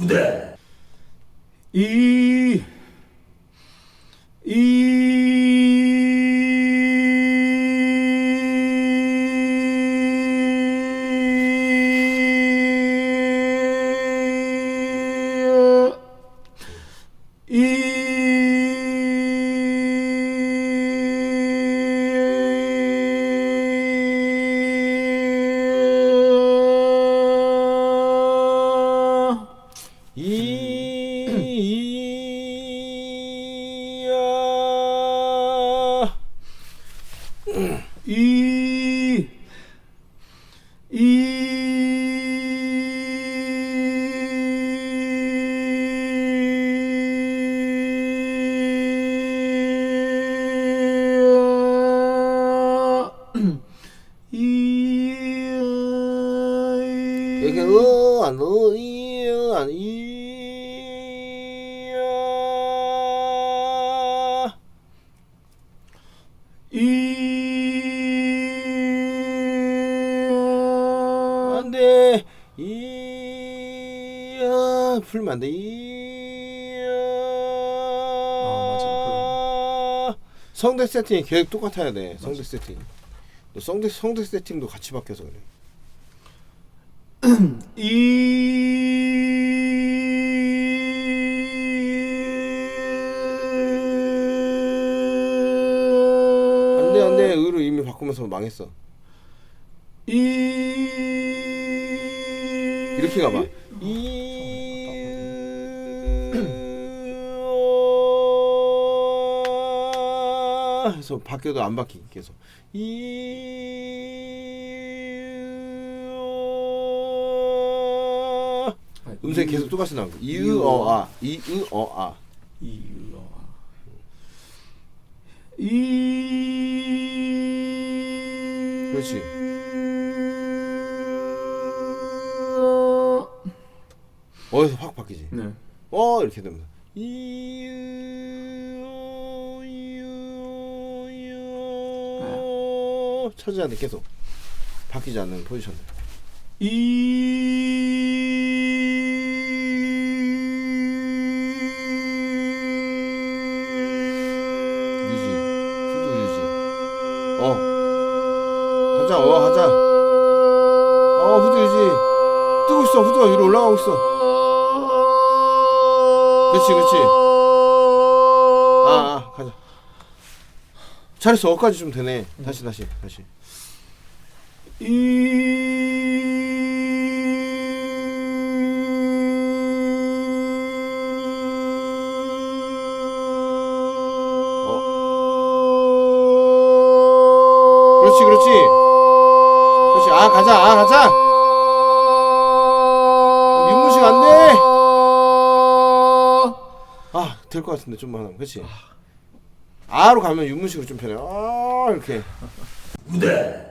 무대 이, 이야 이, 이, 이게 어안 어, 이안 이 이, 안돼. 이야 풀면 안돼. 이야 아, 성대 세팅이 계속 똑같아야 돼 성대 세팅. 너 성대 성대 세팅도 같이 바뀌어서 그래. 안 돼 안돼 의로 이미 바꾸면서 망했어. 이 이렇게 가봐. 이 해서 바뀌어도 안 바뀌게 계속. 이 음색 계속 똑같이 나오고 이으어아 이으어아. 이유아. 이 그렇지 어디서 확 바뀌지 네. 어 이렇게 됩니다. 이유 이유 찾아야 돼 계속 바뀌지 않는 포지션. 유지 후두 유지. 어 하자 어 하자. 어 후두 유지. 뜨고 있어 후두가 위로 올라가고 있어. 그렇지 그렇지. 아, 아 가자. 잘했어 어까지 좀 되네. 다시 다시 다시. 그렇지 그렇지. 그렇지 아 가자 아 가자. 윤무식 안 돼. 아, 될 것 같은데 좀만 하면 그렇지. 아로 가면 윤문식으로 좀 편해. 아, 이렇게. 무대